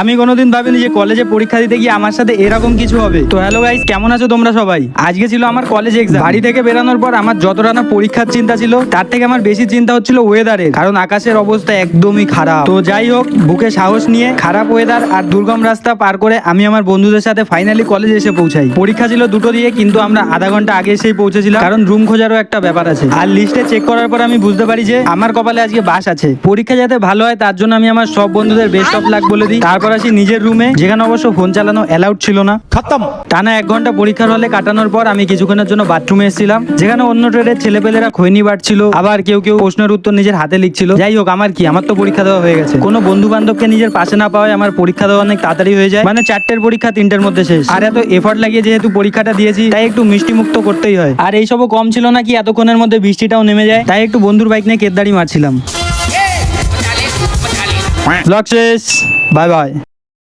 আমি কোনোদিন ভাবিনি যে কলেজে পরীক্ষা দিতে গিয়ে আমার সাথে এরকম কিছু হবে। তো হ্যালো গাইস কেমন আছো তোমরা সবাই? আজকে ছিল আমার কলেজ এক্সাম বাড়ি থেকে বেরানোর পর আমার যতটা না পরীক্ষার চিন্তা ছিল, তার থেকে আমার বেশি চিন্তা হচ্ছিল ওয়েদারের কারণ আকাশের অবস্থা একদমই খারাপ। তো যাই হোক, বুকে সাহস নিয়ে খারাপ ওয়েদার আর দুর্গম রাস্তা পার করে আমি আমার বন্ধুদের সাথে ফাইনালি কলেজে এসে পৌঁছাই। পরীক্ষা ছিল দুটো দিয়ে, কিন্তু আমরা আধা ঘণ্টা আগে এসেই পৌঁছেছিলাম। কারণ রুম খোঁজারও একটা ব্যাপার আছে। আর লিস্টে চেক করার পর আমি বুঝতে পারি যে, আমার কপালে আজকে বাস আছে। পরীক্ষা যাতে ভালো হয়, তার জন্য আমি আমার সব বন্ধুদের বেস্ট অফ লাক বলে দিই। তারপর আসি নিজের রুমে। যেখানে অবশ্য ফোন চালানো অ্যালাউড ছিল না। খতম। টানা এক ঘণ্টা পরীক্ষার হলে কাটানোর পর আমি কিছুক্ষণের জন্য বাথরুমে এসেছিলাম। যেখানে অন্য ট্রেডের ছেলেপেলেরা খৈনি বাড়ছিল আবার কেউ কেউ প্রশ্নের উত্তর নিজের হাতে লিখছিল। যাই হোক আমার কি? আমার তো পরীক্ষা দেওয়া হয়ে গেছে। কোনো বন্ধু বান্ধবকে নিজের পাশে না পাওয়ায় আমার পরীক্ষা দেওয়া অনেক তাড়াতাড়ি হয়ে যায়। মানে চারটের পরীক্ষা তিনটের মধ্যে শেষ। আর এত এফার্ট লাগিয়ে যেহেতু পরীক্ষাটা দিয়েছি তাই একটু মিষ্টি মুক্ত করতেই হয়। আর এইসবও কম ছিল না কি এতক্ষণের মধ্যে বৃষ্টিটাও নেমে যায়। তাই একটু বন্ধুর বাইক নিয়ে কেদারি মারছিলাম। ব্লগ শেষ বাই বাই